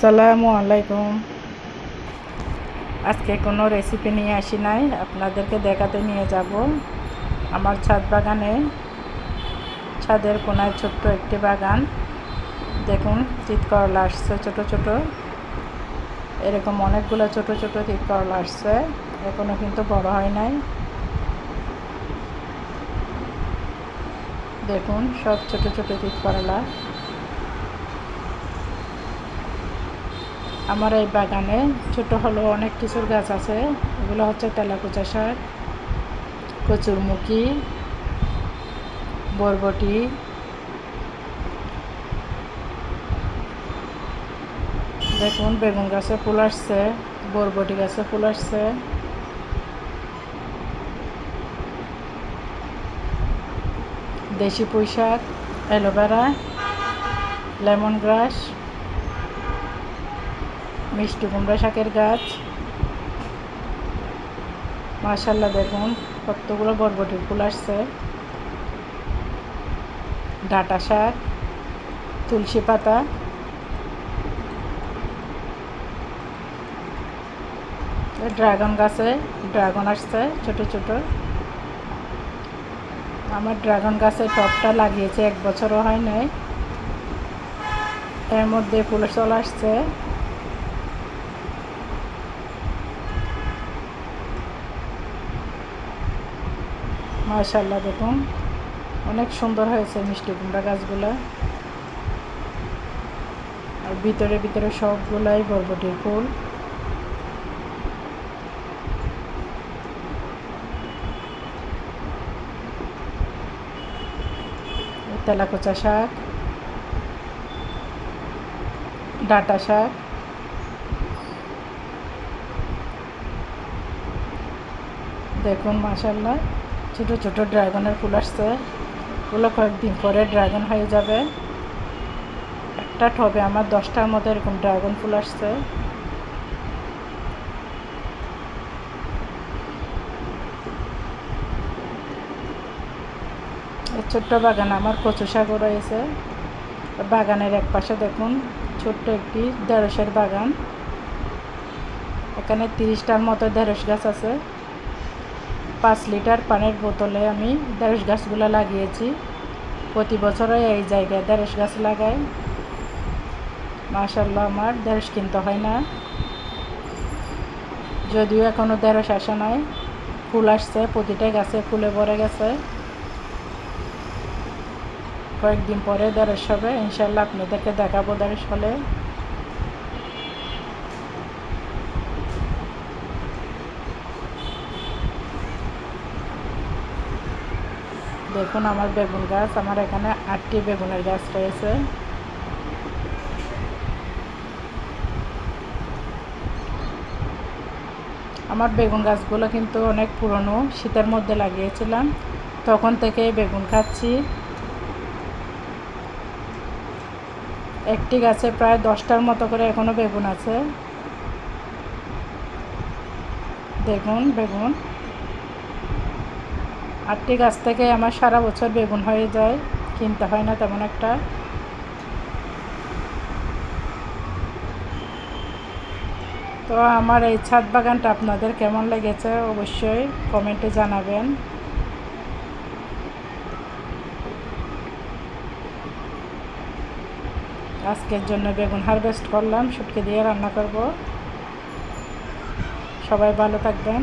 আসসালামু আলাইকুম। আজকে কোনো রেসিপি নিয়ে আসি নাই, আপনাদেরকে দেখাতে নিয়ে যাব। আমার ছাদ বাগানে, ছাদের কোনায় ছোট্ট একটি বাগান। দেখুন তিত করলা আসছে, ছোটো ছোটো। এরকম অনেকগুলো ছোট ছোট তিত করলা আসছে এখনও কিন্তু বড় হয় নাই। দেখুন, সব ছোট ছোট তিত করলা আমার এই বাগানে ছোট হলো অনেক কিছুর গাছ আছে। এগুলো হচ্ছে তেলাকুচা শাক, কচুরমুখী, বরবটি, দেখুন বেগুন গাছে ফুল আসছে, বরবটি গাছে ফুল আসছে। দেশি পুঁই শাক, অ্যালোভেরা, লেমন গ্রাস। মিষ্টি কুমড়া শাকের গাছ। মাশাল্লাহ দেখুন, কতগুলো বরবটির ফুল আসছে। ডাটা শাক, তুলসী পাতা। ড্রাগন গাছে ড্রাগন আসছে, ছোট ছোট। আমার ড্রাগন গাছের টপটা লাগিয়েছে, এক বছরও হয় নাই। এর মধ্যে ফুল চলে আসছে। মাশাল্লাহ দেখুন। অনেক সুন্দর হয়েছে মিষ্টি কুমড়া গাছগুলো। আর ভিতরে ভিতরে সবগুলাই বরবটির ফুল। তেলাকোচা শাক। ডাটা শাক। দেখুন মাসাল্লাহ ছোট ছোট ড্রাগনের ফুল আসছে। ওগুলো কয়েকদিন পরে ড্রাগন হয়ে যাবে। একটা টবে আমার দশটার মতো এরকম ড্রাগন ফুল আসছে। ছোট্ট বাগান আমার কচু শাকও রয়েছে। বাগানের এক পাশে দেখুন, ছোট্ট একটি ঢেঁড়সের বাগান। এখানে তিরিশটার মতো ঢেঁড়স গাছ আছে। পাঁচ লিটার পানির বোতলে আমি ঢেঁড়স গাছগুলো লাগিয়েছি। প্রতি বছরে এই জায়গায় ঢেঁড়স গাছ লাগাই। মাশাল্লাহ আমার ঢেঁড়স কিনতে হয় না। যদিও এখনও ঢেঁড়স আসে নাই। ফুল আসছে, প্রতিটা গাছে ফুলে ভরে গেছে। কয়েকদিন পরে ঢেঁড়স হবে। ইনশাল্লাহ আপনাদেরকে দেখাবো ঢেঁড়স হলে। দেখুন আমার বেগুন গাছ, আমার এখানে আটটি বেগুনের গাছ রয়েছে। আমার বেগুন গাছগুলো কিন্তু অনেক পুরনো, শীতের মধ্যে লাগিয়েছিলাম, তখন থেকে বেগুন খাচ্ছি। একটি গাছে প্রায় দশটার মতো করে এখনও বেগুন আছে। দেখুন, বেগুন। আটটি গাছ থেকে আমার সারা বছর বেগুন হয়ে যায়, কিনতে হয় না তেমন একটা। তো আমার এই ছাদ বাগানটা আপনাদের কেমন লেগেছে অবশ্যই কমেন্টে জানাবেন। আজকের জন্য বেগুন হারভেস্ট করলাম, শুটকে দিয়ে রান্না করব। সবাই ভালো থাকবেন।